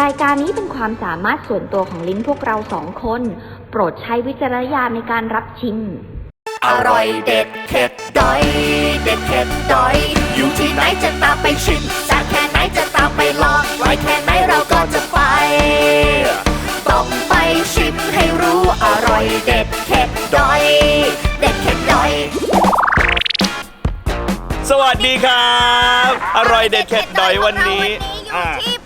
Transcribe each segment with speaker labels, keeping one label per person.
Speaker 1: รายการนี้เป็นความสามารถส่วนตัวของลิ้นพวกเราสองคน โปรดใช้วิจารณญาณในการรับชิม
Speaker 2: อร่อยเด็ดเผ็ดดอย เด็ดเผ็ดดอย อยู่ที่ไหนจะตามไปชิมจากแค่ไหนจะตามไปลองไว้แค่ไหนเราก็จะไป ต้องไปชิมให้รู้อร่อยเด็ดเผ็ดดอย เด็ดเผ็ดดอย
Speaker 3: สวัสดีครับ อร่อยเด็ดเผ็ดดอยวันนี้
Speaker 4: อยู่
Speaker 3: อ่า
Speaker 4: ที่ประเทศจี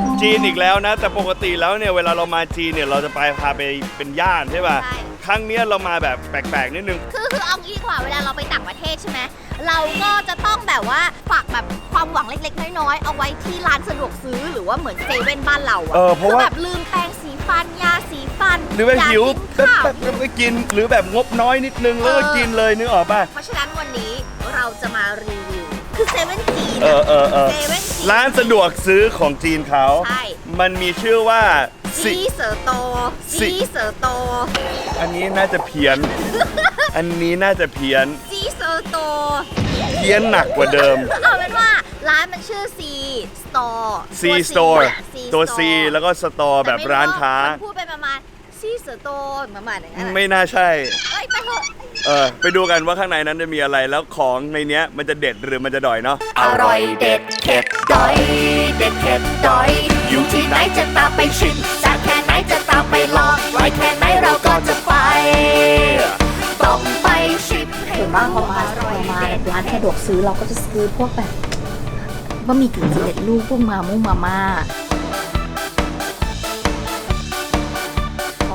Speaker 4: น
Speaker 3: จีนอีกแล้วนะ แต่ปกติแล้วเนี่ยเวลาเรามาจีนเนี่ยเราจะไปพาไปเป็นญาติใช่ป่ะ
Speaker 4: ใช่
Speaker 3: ครั้งเนี้ยเรามาแบบแปลกๆนิดนึง
Speaker 4: คือคือเอางี้ดีกว่าเวลาเราไปต่างประเทศใช่ไหมเราก็จะต้องแบบว่าฝากแบบความหวังเล็กๆ น้อยๆ เอาไว้ที่ร้านสะดวกซื้อหรือว่าเหมือนเซเว่นบ้านเราอะ
Speaker 3: เออเพราะ
Speaker 4: คือ
Speaker 3: ว่า
Speaker 4: แบบลืมแปรงสีฟันยาสีฟัน
Speaker 3: หรือแบบ
Speaker 4: ยา
Speaker 3: หิว
Speaker 4: กินข้าว
Speaker 3: แป๊บๆก็กินหรือแบบงบน้อยนิดนึงแล้วก็
Speaker 4: เออ
Speaker 3: กินเลยนึกออกป่ะ
Speaker 4: เพราะฉะนั้นวันนี้เราจะมารีวิว คือเซเว่นจีน
Speaker 3: เออเออเออ
Speaker 4: เซเว่นจีน
Speaker 3: ร้านสะดวกซื้อของจีนเขา
Speaker 4: ใช่
Speaker 3: มันมีชื่อว่าสิ
Speaker 4: ซีเสอโต
Speaker 3: สิ
Speaker 4: ซีเสอโต
Speaker 3: อันนี้น่าจะเพี้ยน อันนี้น่าจะเพี้ยน
Speaker 4: ซีเสอโต
Speaker 3: เพี้ยนหนักกว่าเดิม
Speaker 4: เอาเป็นว่าร้านมันชื่อ C Store
Speaker 3: C
Speaker 4: ตัว
Speaker 3: Store
Speaker 4: อะ C
Speaker 3: ตัว C
Speaker 4: Store
Speaker 3: แล้วก็ Store แบบร้านค้า
Speaker 4: แต่ไม่รู้ว่มันพูดไปประมาณ C Store ประมาณอย่างนั้นอะ
Speaker 3: ไม่น่าใช่
Speaker 4: เอ้ยไป เถอะ
Speaker 3: เออไปดูกันว่าข้างในนั้นจะมีอะไรแล้วของในเนี้ยมันจะเด็ดหรือมันจะดอยเนาะ
Speaker 2: อร่อยเด็ดเผ็ดดอย เด็ดเผ็ดดอย อยู่ที่ไหนจะตามไปชิมจากแค่ไหนจะตามไปลองไว้แค่ไหนเราก็จะไปต้องไปชิมให้
Speaker 4: ส่วนมากพอมา
Speaker 2: อ
Speaker 4: พ
Speaker 2: ร่
Speaker 4: อ
Speaker 2: อย
Speaker 4: มา
Speaker 2: เด็ด
Speaker 4: ร้านสะดวกซื้อเราก็จะซื้อพวกแบบบะหมี่กึ่งสำเร็จรูปพวกมาม่งมาม่า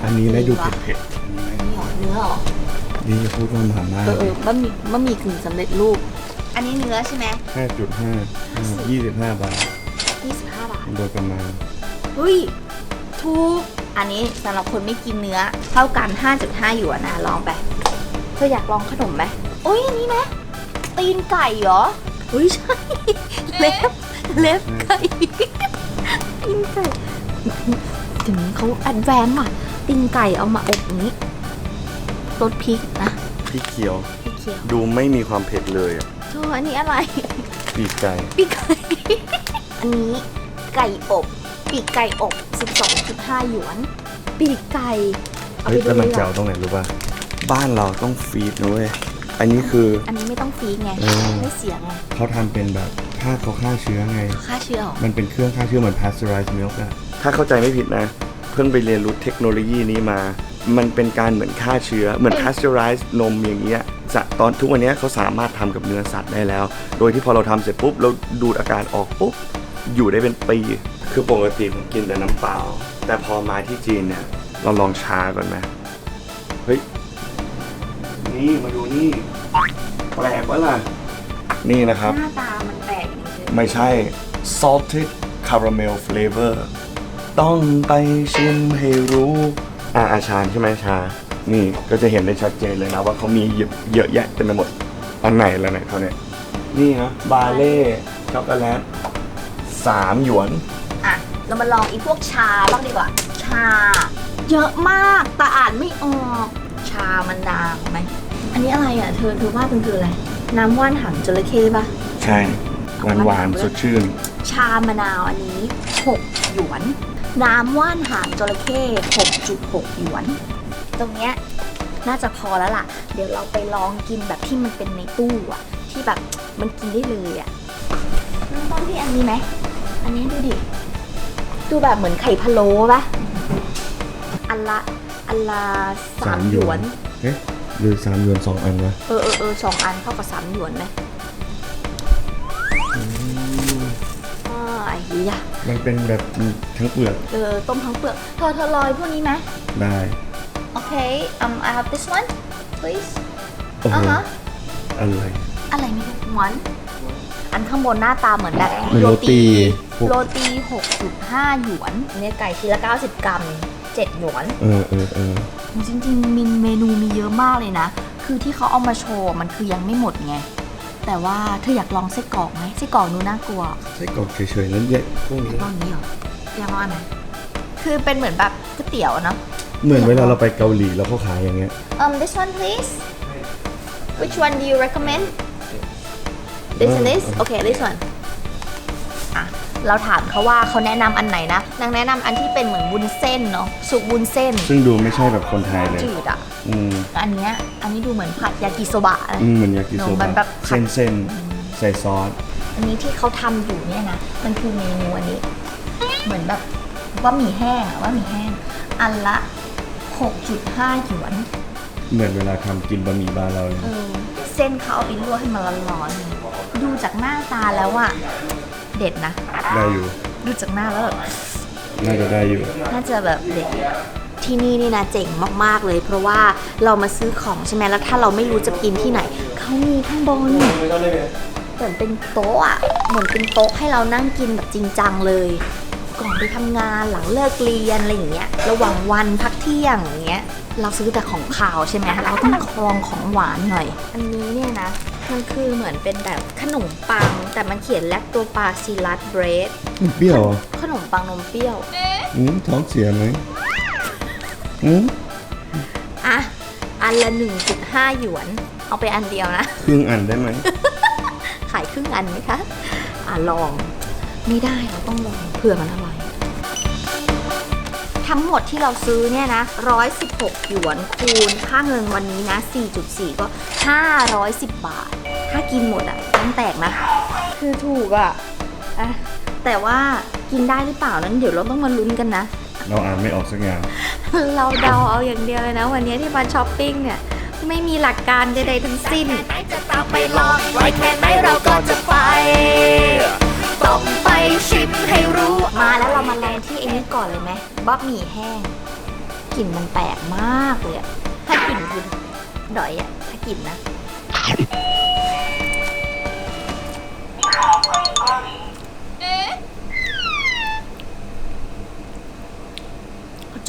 Speaker 5: อันนี้ไม่ดูเผ็ด
Speaker 4: นี่หรอเนื้อเหรอ
Speaker 5: ๆ นี่พูดว่าหมาม่า
Speaker 4: เออเออบะหมี่บะหมี่กึ่งสำเร็จรูป อันนี้เนื้อใช่ไหม
Speaker 5: ห้าจุดห้ายี่สิบห้าบาท
Speaker 4: 25 บาท
Speaker 5: โดยประมาณ
Speaker 4: เฮ้ย ถูก อันนี้สำหรับคนไม่กินเนื้อ เท่ากัน 5.5หยวนนะ ลองไป เธออยากลองขนมไหมโอ้ยอันนี้นะ ตีนไก่เหรอเฮ้ยใช่ เล็บ เล็บไก่ ตีนไก่ถึงเขาแอดแวนซ์ว่ะ ตีนไก่เอามาอบอย่างนี้ รสพริกนะ
Speaker 5: พี่เขียว
Speaker 4: พริกเขียว
Speaker 5: ดูไม่มีความเผ็ดเลยอะ
Speaker 4: เธออันนี้อะไร
Speaker 5: ปีกไก่
Speaker 4: ปีกไก่ อันนี้ไก่อบ ปีกไก่อบ 12.5 หยวน ปีกไก่ เอา
Speaker 5: เฮ้
Speaker 4: ไป
Speaker 5: ย
Speaker 4: ดู
Speaker 5: แล้วมัน
Speaker 4: ดีก
Speaker 5: เจ๋ว
Speaker 4: ว่า
Speaker 5: ตรงไหนรู้ป่ะบ้านเราต้องฟีดนะเว้ยอันนี้คือ
Speaker 4: อันนี้ไม่ต้องฟรีไง
Speaker 5: เออ
Speaker 4: ไม่เสียไง
Speaker 5: เขาทำเป็นแบบฆ่าเขาฆ่าเชื้อไง
Speaker 4: ค่าเชื้อเหรอ
Speaker 5: มันเป็นเครื่องฆ่าเชื้อเหมือน pasteurized milk อะ
Speaker 3: ถ้าเข้าใจไม่ผิดนะ เพิ่งไปเรียนรู้เทคโนโลยีนี้มา มันเป็นการเหมือนฆ่าเชื้อ เหมือน pasteurize นมอย่างเงี้ยจะตอนทุกวันเนี้ยเขาสามารถทำกับเนื้อสัตว์ได้แล้ว โดยที่พอเราทำเสร็จปุ๊บเราดูดอาการออกปุ๊บอยู่ได้เป็นปี คือปกติผมกินแต่น้ำเปล่า แต่พอมาที่จีนเนี่ยเราลองชาก่อนไหมเฮ้ย นี่มาดูนี่ แปลกวะล่ะ นี่นะครับ
Speaker 4: หน้าตามันแปลกอย่างนี้ใช่ไหม
Speaker 3: ไม่ใช่ salted caramel flavor ต้องไปชิมให้รู้ อ่าอาชานใช่ไหมชา นี่ก็จะเห็นได้ชัดเจนเลยนะว่าเขามีเยอะเยอะแยะเต็มไปหมด อันไหนแล้วไหนเขาเนี่ย นี่ฮะบาเล่ช็อกโกแลตสามหยวน
Speaker 4: อะ เรามาลองอีพวกชาบ้างดีกว่า ชา เยอะมากแต่อ่านไม่ออก ชามะนาวไหม อันนี้อะไรอะ เธอเธอว่ามันคืออะไร น้ำว่านหางจระเข้ปะ
Speaker 3: ใช่หวานหวานๆสดชื่น
Speaker 4: ชามะนาวอันนี้6หยวน น้ำว่านหางจระเข้ 6.6 หยวน ตรงเนี้ยน่าจะพอแล้วล่ะ เดี๋ยวเราไปลองกินแบบที่มันเป็นในตู้อะที่แบบมันกินได้เลยอะเริ่มต้นที่อันนี้ไหม อันนี้ดูดิ ดูแบบเหมือนไข่พะโล้ปะอันละอันละสามหยวน
Speaker 5: เอ๊ะหรือสามหยวนสองอันวะ
Speaker 4: เออเออเออสองอันเท่ากับสามหยวนไหม ไอ้เหี้ย
Speaker 5: มันเป็นแบบทั้งเปลือก
Speaker 4: เออต้มทั้งเปลือกเธอเธอลอยพวกนี้ไหม
Speaker 5: ได้
Speaker 4: โอเค um I have this one please
Speaker 5: โอ้โห
Speaker 4: อ่าฮะ
Speaker 5: อะไร
Speaker 4: อะไรไม่รู้หวานอันข้างบนหน้าตาเหมือนแบบ
Speaker 5: เหมือนโรตีพวก
Speaker 4: โรตี6.5 หยวนเนี่ยไก่ชิ้นละ 90 กรัม 7 หยวน
Speaker 5: เออเออเออ
Speaker 4: จริงๆมินเมนูมีเยอะมากเลยนะ คือที่เขาเอามาโชว์มันคือยังไม่หมดไง แต่ว่าเธออยากลองไส้กรอกไหมไส้กรอกนูน่ากลัว
Speaker 5: ไส้กรอกเฉยๆแล้วเนี่ยพวกนี้
Speaker 4: ลองนี้เหรออยากลองอันไหนคือเป็นเหมือนแบบก๋วยเตี๋ยวอะเนาะ
Speaker 5: เหมือนเวลาเราไปเกาหลีแล้วเขาขายอย่างเงี้ย
Speaker 4: Um, this one, please. Which one do you recommend? This and this? Okay, this one. อะเราถามเขาว่าเขาแนะนำอันไหนนะนางแนะนำอันที่เป็นเหมือนวุ้นเส้นเนาะสุกวุ้นเส้น
Speaker 3: ซึ่งดูไม่ใช่แบบคนไทยเลย
Speaker 4: จืดอะ
Speaker 3: อืม
Speaker 4: อันเนี้ยอันนี้ดูเหมือนผัดยากิโซบะนะ
Speaker 3: อืมเหมือนยากิโซ
Speaker 4: หนูมั
Speaker 3: บะ
Speaker 4: นแบบผั
Speaker 3: เส้
Speaker 4: ด
Speaker 3: นเส้นใส่ซอส
Speaker 4: อันนี้ที่เขาทำอยู่เนี่ยนะ มันคือเมนูอันนี้ เหมือนแบบว่ามีแห้งอะว่ามีแห้ง อันละ 6.5หยวน
Speaker 3: เหมือนเวลาทำกินบะหมี่บ้านเราเลย
Speaker 4: เออเส้นเขาเอาไปลวกให้มันร้อนๆดูจากหน้าตาแล้วอะ เด็ดนะ
Speaker 3: ได้อยู่
Speaker 4: ดูจากหน้าแล้วแบบ
Speaker 3: น่าจะได้อยู่
Speaker 4: น่าจะแบบเด็ดที่นี่นี่นะเจ๋งมากๆเลย เพราะว่าเรามาซื้อของใช่ไหมแล้วถ้าเราไม่รู้จะกินที่ไหนเขามีข้างบนเหมือนเป็นโต๊ะอะเหมือนเป็นโต๊ะให้เรานั่งกินแบบจริงจังเลย ก่อนไปทำงานหลังเลิกเรียนอะไรอย่างเงี้ยระหว่างวันพักเที่ยงอย่างเงี้ยเราซื้อแต่ของขาวใช่ไหมเราต้องคลองของหวานหน่อย อันนี้เนี่ยนะ มันคือเหมือนเป็นแบบขนมปัง แต่มันเขียนแลคโตปาซิลัสเบรด
Speaker 3: เปรี้ยวเหรอ
Speaker 4: ขนมปังนมเปรี้ยว
Speaker 3: อืมท้องเสียไหมอืม
Speaker 4: อะ อันละ 1.5 หยวน เอาไปอันเดียวนะ
Speaker 3: ครึ่งอันได้ไหม
Speaker 4: ขายครึ่งอันไหมคะ อะ ลอง ไม่ได้เราต้องลองเผื่อมันอร่อย ทั้งหมดที่เราซื้อเนี่ยนะ 116 หยวนคูณค่าเงินวันนี้นะ 4.4 ก็ 510 บาท ถ้ากินหมดอะต้องแตกนะ คือถูกอะอะ แต่ว่ากินได้หรือเปล่านั้นเดี๋ยวเราต้องมาลุ้นกันนะ
Speaker 3: เราอ่านไม่ออกสักอย่าง
Speaker 4: เราเดาเอาอย่างเดียวเลยนะ วันนี้ที่มาช้อปปิ้งเนี่ย ไม่มีหลักการใดๆทั้งสิ้น
Speaker 2: ไหนจะตามไปลองไว้แค่ไหนเราก็จะไป ต้องไปชิมให้รู้
Speaker 4: มาแล้วเรามาลองที่ไอ้นี้ก่อนเลยไหมบะหมี่แห้งกลิ่นมันแปลกมากเลยอะถ้ากลิ่นคือดอยอะถ้ากลิ่นนะ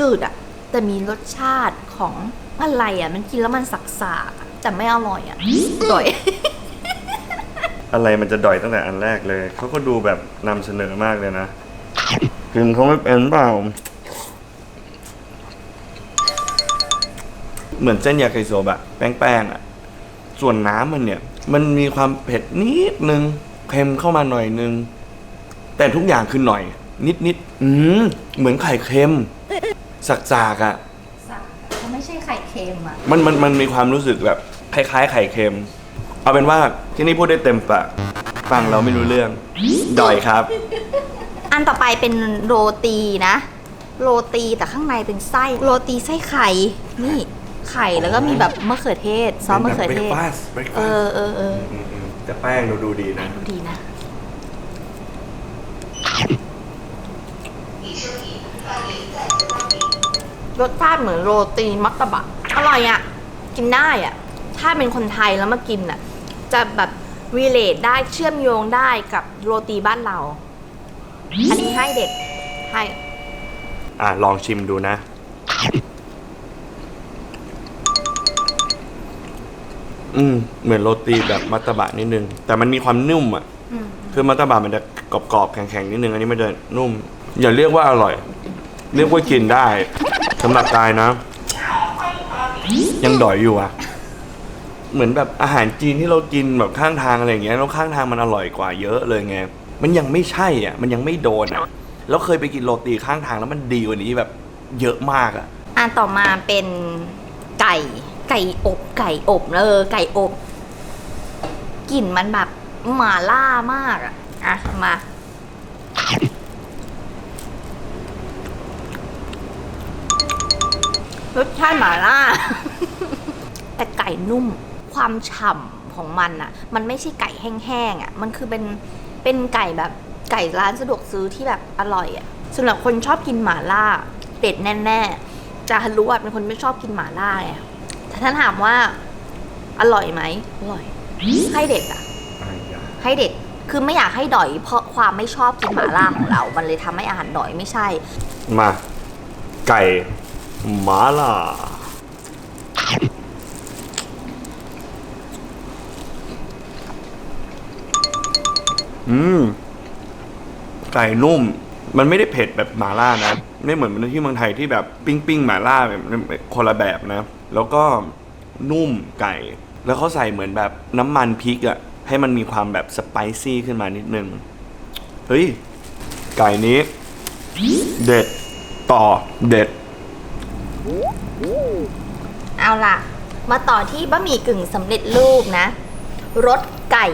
Speaker 4: จืดอะแต่มีรสชาติของอะไรอะมันกินแล้วมันสักๆแต่ไม่อร่อยอะดอย
Speaker 3: อะไรมันจะด่อยตั้งแต่อันแรกเลย เขาก็ดูแบบนำเสนอมากเลยนะกินเขาไม่เป็นเปล่า เหมือนเส้นยาไคโซบะแป้งๆอะ ส่วนน้ำมันเนี่ย มันมีความเผ็ดนิดนึงเค็มเข้ามาหน่อยนึง แต่ทุกอย่างคือหน่อย นิดนิดๆอืมเหมือนไข่เค็มสักๆอะ
Speaker 4: มันไม่ใช่ไข่เค็มอะ
Speaker 3: มันมันมันมีความรู้สึกแบบคล้ายๆ ไข่เค็ม เอาเป็นว่าที่นี่พูดได้เต็มปากฟังเราไม่รู้เรื่องดอยครับ
Speaker 4: อันต่อไปเป็นโรตีนะ โรตีแต่ข้างในเป็นไส้ โรตีไส้ไข่ นี่ ไข่แล้วก็มีแบบมะเขือเทศซอสมะเขือเทศ
Speaker 3: breakfast breakfast
Speaker 4: เออเออเออ
Speaker 3: อืมอืมแต่แป้งเราดูดีนะ
Speaker 4: ดูดีนะ รสชาติเหมือนโรตีมัตตบะ อร่อยอะ่ะ กินได้อะ่ะ ถ้าเป็นคนไทยแล้วมากินอะ จะแบบรีเลทได้เชื่อมโยงได้กับโรตีบ้านเรา อันนี้ให้เด็ดให้
Speaker 3: อะ ลองชิมดูนะ อืมเหมือนโรตีแบบมัตตบะนิดนึง แต่มันมีความนุ่มอะ
Speaker 4: อืม
Speaker 3: คือมัตตบะมันจะกรอบๆแข็งๆนิดนึง อันนี้มันจะนุ่ม อย่าเรียกว่าอร่อย เรียกว่ากินได้สำหรับกายนะ ยังดอยอยู่อะ เหมือนแบบอาหารจีนที่เรากินแบบข้างทางอะไรอย่างเงี้ยแล้วข้างทางมันอร่อยกว่าเยอะเลยไงมันยังไม่ใช่อะ มันยังไม่โดนอะแล้วเคยไปกินโรตีข้างทางแล้วมันดีกว่านี้แบบ เยอะมากอะ
Speaker 4: อันต่อมาเป็นไก่ ไก่อบไก่อบเออไก่อบกลิ่นมันแบบหมาล่ามากอะอะมารสชาติหมาล่า แต่ไก่นุ่ม ความฉ่ำของมันอะมันไม่ใช่ไก่แห้งๆอะมันคือเป็น เป็นไก่แบบไก่ร้านสะดวกซื้อที่แบบอร่อยอะสำหรับคนชอบกินหมาล่าเด็ดแน่ๆจะรู้ว่าเป็นคนไม่ชอบกินหมาล่าไง ถ้าถามว่าอร่อยไหมอร่อย ให้เด็ดอะให้เด็ดคือไม่อยากให้ดอยเพราะความไม่ชอบกินหมาล่าของเรา มันเลยทำให้อาหารดอยไม่ใช่
Speaker 3: มา ไก่หมาล่าอืม ไก่นุ่ม มันไม่ได้เผ็ดแบบหมาล่านะ ไม่เหมือนที่เมืองไทยที่แบบปิ้งปิ้งหมาล่าแบบคนละแบบนะ แล้วก็นุ่มไก่ แล้วเขาใส่เหมือนแบบน้ำมันพริกอะให้มันมีความแบบสไปซี่ขึ้นมานิดนึง เฮ้ย ไก่นี้ เด็ดต่อเด็ด
Speaker 4: เอาล่ะ มาต่อที่บะหมี่กึ่งสำเร็จรูปนะรสไก่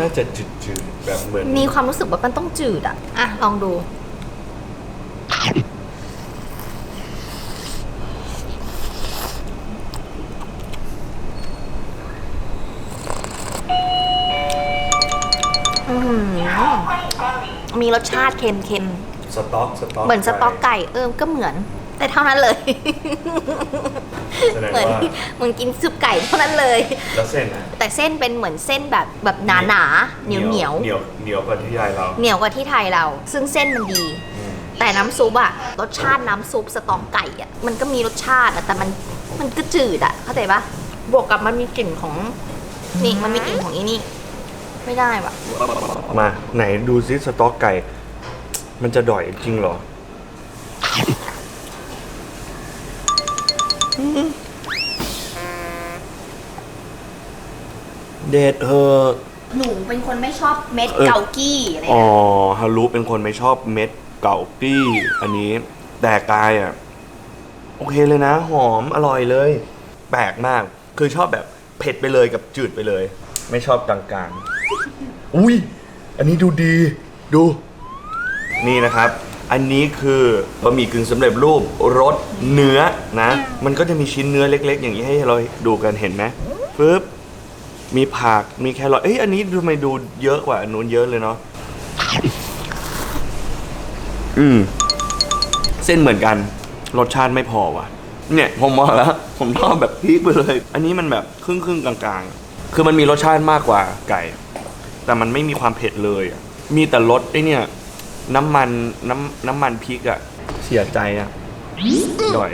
Speaker 3: น่าจะจืดๆแบบเหมือน
Speaker 4: มีความรู้สึกว่ามันต้องจืดอะอะ ลองดู มีรสชาติเค็ม
Speaker 3: สต๊อกสต๊อก
Speaker 4: ๆเหมือนสต๊อกไก่เออก็เหมือน แต่เท่านั้นเลย
Speaker 3: แสดง
Speaker 4: เหมือน
Speaker 3: ว่า
Speaker 4: เหมือนกินซุปไก่เท่านั้นเลย
Speaker 3: แล้วเส้นอะ
Speaker 4: แต่เส้นเป็นเหมือนเส้นแบบแบบหนาหนาๆเหนียวเหนียว
Speaker 3: เหนียวเหนียวกว่าที่ยายเรา
Speaker 4: เหนียวกว่าที่ไทยเรา ซึ่งเส้นมันดี
Speaker 3: อืม
Speaker 4: แต่น้ำซุปอะรสชาติน้ำซุปสตองไก่อะมันก็มีรสชาติอะแต่มันมันก็จืดอะเข้าใจปะบวกกับมันมีกลิ่นของนี่มันมีกลิ่นของอีนี่ ไม่ได้ว่ะ
Speaker 3: มาไหนดูซิสต๊อกไก่ มันจะด่อยจริงเหรอ เด็ดเธอะ
Speaker 4: หนูเป็นคนไม่ชอบเม็ด
Speaker 3: เออ
Speaker 4: เกากี้อะไร
Speaker 3: อ๋อ
Speaker 4: เงี้ย
Speaker 3: ฮารุเป็นคนไม่ชอบเม็ดเก่าปี้ อันนี้แต่กายอะ โอเคเลยนะ หอมอร่อยเลย แปลกมาก คือชอบแบบเผ็ดไปเลยกับจืดไปเลย ไม่ชอบกลางๆ อุ้ย อันนี้ดูดี ดู นี่นะครับ อันนี้คือบะหมี่กึ่งสำเร็จรูปรสเนื้อนะ มันก็จะมีชิ้นเนื้อเล็ก ๆ อย่างนี้ให้เราดูกันเห็นไหมปึ๊บ มีผัก มีแครอท เอ้ย อันนี้ทำไมดูเยอะกว่าอันนู้นเยอะเลยเนาะ อืม เส้นเหมือนกัน รสชาติไม่พอว่ะ เนี่ย ผมบอกแล้ว ผมชอบแบบพีคไปเลย อันนี้มันแบบครึ่งครึ่งๆกลางๆ คือมันมีรสชาติมากกว่าไก่ แต่มันไม่มีความเผ็ดเลยอะมีแต่รสไอเนี่ย น้ำมันน้ำน้ำมันพริกอะเสียใจอะหน่อย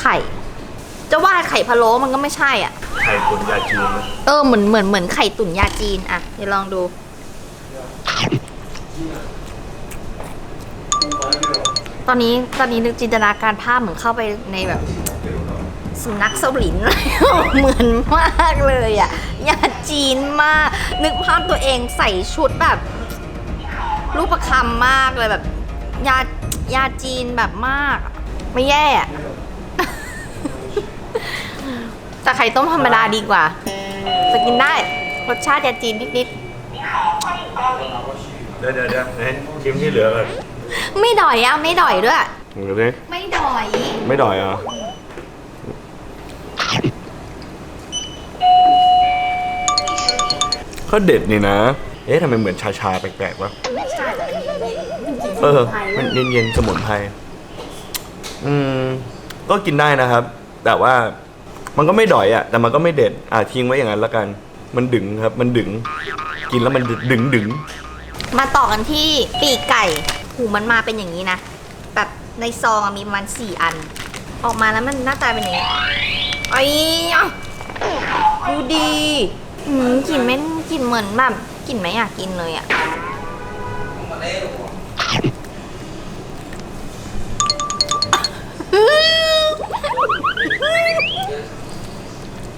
Speaker 4: ไข่ จะว่าไข่พะโล้มันก็ไม่ใช่อะ
Speaker 3: ไข่ตุ๋นยาจีนนะ
Speaker 4: เออเหมือนเหมือนเหมือนไข่ตุ๋นยาจีนอะเดี๋ยวลองดู ตอนนี้ตอนนี้นึกจินตนาการภาพเหมือนเข้าไปในแบบสุนัขเซาหลิน เหมือนมากเลยอะยาจีนมาก นึกภาพตัวเองใส่ชุดแบบรูปประคำมากเลยแบบยายาจีนแบบมาก ไม่แย่อะแต่ไข่ต้มธรรมดาดีกว่าจะกินได้รสชาติยาจีนนิด
Speaker 3: เดี๋ยวเดี๋ยวเดี๋ยวให้ชิมที่เหลือก่อน
Speaker 4: ไม่ด่อยอะไม่ด่อยด้วย
Speaker 3: เดี๋ยวดิ
Speaker 4: ไม่ด่อย
Speaker 3: ไม่ดอยเหรอะก็เด็ดนี่นะ เอ๊ะทำไมเหมือนชาชาๆแปลกๆวะ
Speaker 4: ไม่ใช่แต่มันเย็นๆจริงๆ
Speaker 3: เออ
Speaker 4: สมุนไพร
Speaker 3: มันเย็นๆสมุนไพรอืม ก็กินได้นะครับ แต่ว่ามันก็ไม่ดอยอะ แต่มันก็ไม่เด็ด อะทิ้งไว้อย่างนั้นละกัน มันดึงครับ มันดึง กินแล้วมันดึงดึง
Speaker 4: มาต่อกันที่ปีกไก่ หูมันมาเป็นอย่างนี้นะ แบบในซองอะมีประมาณสี่อัน ออกมาแล้วมันหน้าตาเป็นอย่างนี้ไอ้ยะดูดีอืมกลิ่นไม่กลิ่นเหมือนแบบกลิ่นไม่อยากกินเลยอะ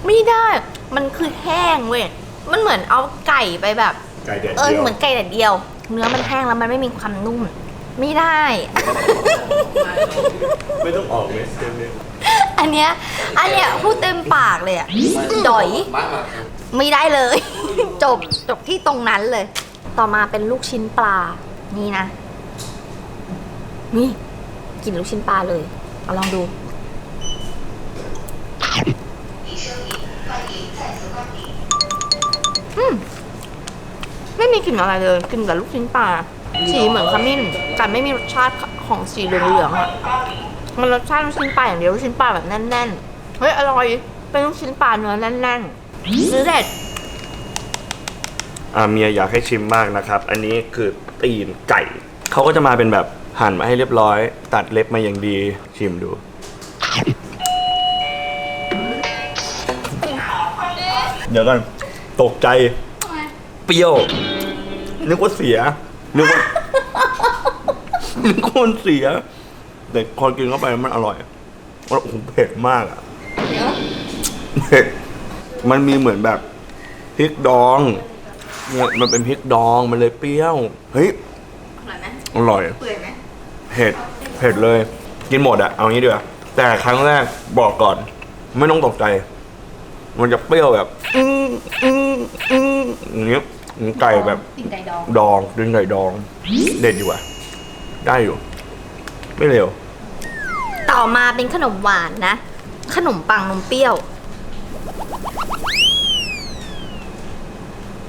Speaker 4: ไม่ได้ มันคือแห้งเว้ย มันเหมือนเอาไก่ไปแบบ
Speaker 3: ไก่แดด
Speaker 4: เออ
Speaker 3: เดียว
Speaker 4: เหมือนไก่แดดเดียว เนื้อมันแห้งแล้วมันไม่มีความนุ่ม ไม่ได้
Speaker 3: ไม่ต้องออกเมสเต็มเลย
Speaker 4: อันเนี้ย อันเนี้ยพูดเต็มปากเลยอะดอยไม่ได้เลย จบจบที่ตรงนั้นเลย ต่อมาเป็นลูกชิ้นปลา นี่นะ นี่กินลูกชิ้นปลาเลย เอาลองดู อืม ไม่มีกลิ่นอะไรเลยกลิ่นแต่ลูกชิ้นปลา สีเหมือนขมิ้น แต่ไม่มีรสชาติของสีเหลืองๆอะมันรสชาติลูกชิ้นปลาอย่างเดียวลูกชิ้นปลาแบบแน่นๆ เฮ้ยอร่อย เป็นลูกชิ้นปลาเนื้อแน่นๆซื้อเด็ด
Speaker 3: อ่าเมียอยากให้ชิมมากนะครับ อันนี้คือตีนไก่ เขาก็จะมาเป็นแบบหั่นมาให้เรียบร้อย ตัดเล็บมาอย่างดี ชิมดู เดี๋ยวก่อนตกใจ เปรี้ยว นึกว่าเสีย นึกว่านึกว่ามันเสีย แต่คนกินเข้าไปมันอร่อยโอ้โหเผ็ดมากอะเผ็ดมันมีเหมือนแบบพริกดองเนี่ยมันเป็นพริกดองมันเลยเปรี้ยว เฮ้ย
Speaker 4: อร่อยไหม
Speaker 3: อร่อย
Speaker 4: เปื่อยไหม
Speaker 3: เผ็ด เผ็ดเลย กินหมดอะเอางี้ดีกว่าแต่ครั้งแรกบอกก่อน ไม่ต้องตกใจ มันจะเปรี้ยวแบบ อืมอืมอืมอย่างเงี้ย ไก่แบบ
Speaker 4: ติ่งไก่ดอง
Speaker 3: ดองดึงไก่ดอง เด็ดอยู่อะได้อยู่ ไม่เร็ว
Speaker 4: ต่อมาเป็นขนมหวานนะ ขนมปังนมเปรี้ยว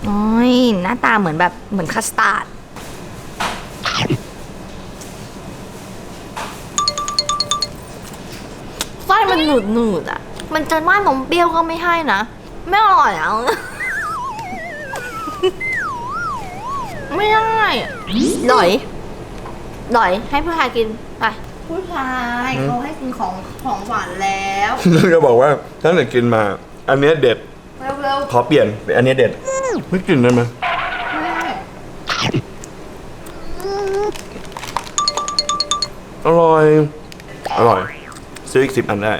Speaker 4: โอ้ยหน้าตาเหมือนแบบเหมือนคัสตาร์ดไส้มันหนืดหนืดๆอะ มันจะว่านมเปรี้ยวก็ไม่ให้นะ ไม่อร่อยอะ ไม่ได้อะหน่อย หน่อย ให้ผู้ชายกินไปผู้ชายเขาให้กินของของหวานแล้ว
Speaker 3: จะบอกว่าตั้งแต่กินมา อันเนี้ยเด็ด
Speaker 4: เร็ว
Speaker 3: ขอเปลี่ยนเป็นอันเนี้ยเด็ดไม่กินได้ไหม
Speaker 4: ๆไม่ได้
Speaker 3: อร่อย อร่อย ซื้ออีกสิบอันได้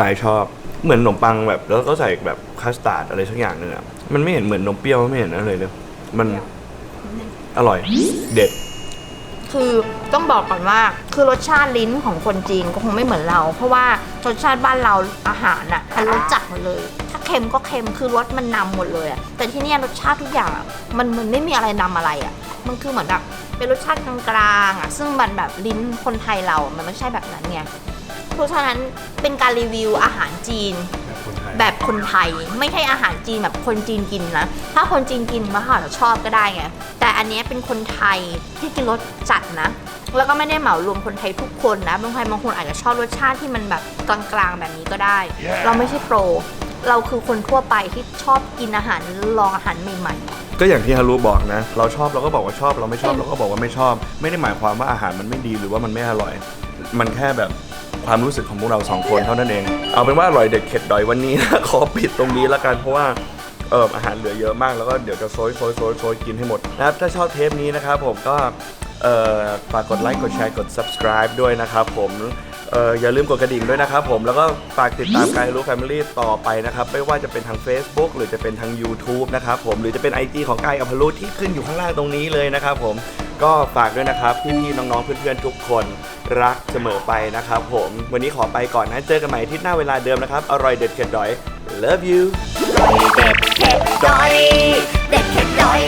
Speaker 3: กายชอบ เหมือนขนมปังแบบ แล้วก็ใส่แบบคัสตาร์ดอะไรสักอย่างหนึ่งอะมันไม่เห็นเหมือนนมเปรี้ยวไม่เห็นอะไรเลย มัน อร่อย เด็ด
Speaker 4: คือต้องบอกก่อนว่าคือรสชาติลิ้นของคนจีนก็คงไม่เหมือนเรา เพราะว่ารสชาติบ้านเราอาหารอะมันรสจัดหมดเลย ถ้าเค็มก็เค็มคือรสมันนำหมดเลยอะแต่ที่เนี่ยรสชาติทุกอย่างอะมันมันไม่มีอะไรนำอะไรอะมันคือเหมือนแบบเป็นรสชาติกลางๆอะซึ่งมันแบบลิ้นคนไทยเรา มันไม่ใช่แบบนั้นไงเพราะฉะนั้นเป็นการรีวิวอาหารจีน แบบคนไทย ไม่ใช่อาหารจีนแบบคนจีนกินนะ ถ้าคนจีนกินมาค่ะชอบก็ได้ไง แต่อันเนี้ยเป็นคนไทยที่กินรสจัดนะ แล้วก็ไม่ได้เหมารวมคนไทยทุกคนนะ บางใครบางคนอาจจะชอบรสชาติที่มันแบบกลางๆแบบนี้ก็ได้เราไม่ใช่โปร เราคือคนทั่วไปที่ชอบกินอาหารลองอาหารใหม่
Speaker 3: ก็อย่างที่ฮารุบอกนะ เราชอบเราก็บอกว่าชอบ เราไม่ชอบเราก็บอกว่าไม่ชอบ ไม่ได้หมายความว่าอาหารมันไม่ดีหรือว่ามันไม่อร่อย มันแค่แบบ ความรู้สึกของพวกเราสองคนเท่านั้นเอง เอาเป็นว่าอร่อยเด็ดเข็ดดอยวันนี้นะขอปิดตรงนี้แล้วกันเพราะว่าเอออาหารเหลือเยอะมากแล้วก็เดี๋ยวจะโซยโซยโซยโซยกินให้หมดนะครับถ้าชอบเทปนี้นะครับผมก็เอ่อฝากกดไลค์กดแชร์กด subscribe ด้วยนะครับผมเอ่ออย่าลืมกดกระดิ่งด้วยนะครับผมแล้วก็ฝากติดตามกายรู้ Family ต่อไปนะครับ ไม่ว่าจะเป็นทาง Facebook หรือจะเป็นทาง YouTube นะครับผมหรือจะเป็น IG ของกายอภรุที่ขึ้นอยู่ข้างล่างตรงนี้เลยนะครับผมก็ฝากด้วยนะครับพี่ๆน้องๆเพื่อนๆทุกคน รักเสมอไปนะครับผม วันนี้ขอไปก่อนนะ เจอกันใหม่อาที่หน้าเวลาเดิมนะครับ อร่อยเด็ดเข็ดดอย love you
Speaker 2: เด็ดเข็ดดอย เด็ดเผ็ดดอย